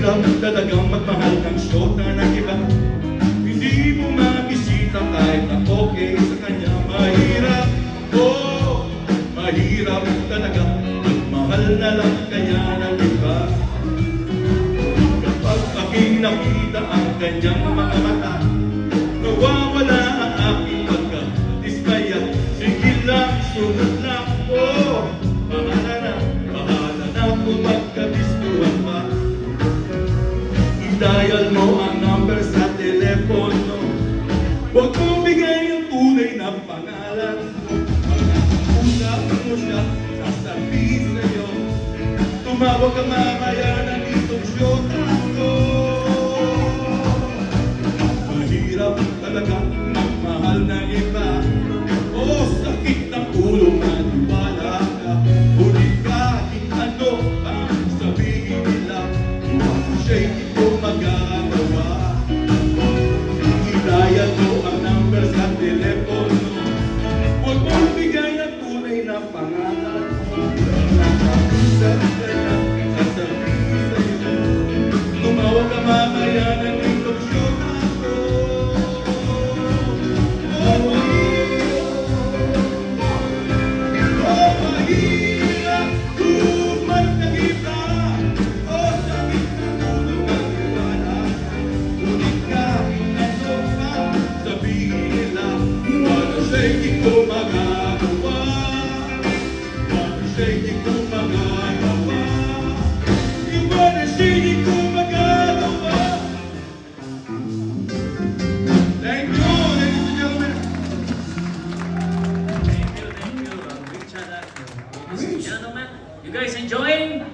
hirap talagang magmahal ng shota ng iba. Hindi mo mabisita kahit na okay sa kanya Mahirap, oh, mahirap talaga Magmahal na lang kanya ng iba. Kapag aking nakita ang kanyang mga mata Nawawala ang aking pagka-dismaya Sige lang, sunod lang. I-dial mo ang number sa telepono. Huwag mo bigay ang tunay na pangalan. Pag-usap mo siya, sasabihin sa'yo. Tumawag ka mamaya ng itong syota ko Mahirap talaga magmahal na iba siya'y di ko magagawa Wala siya'y di ko magagawa Wala siya'y di ko magagawa Thank you, ladies and gentlemen Thank you, thank you. Big shout out ladies and gentlemen. You guys enjoying?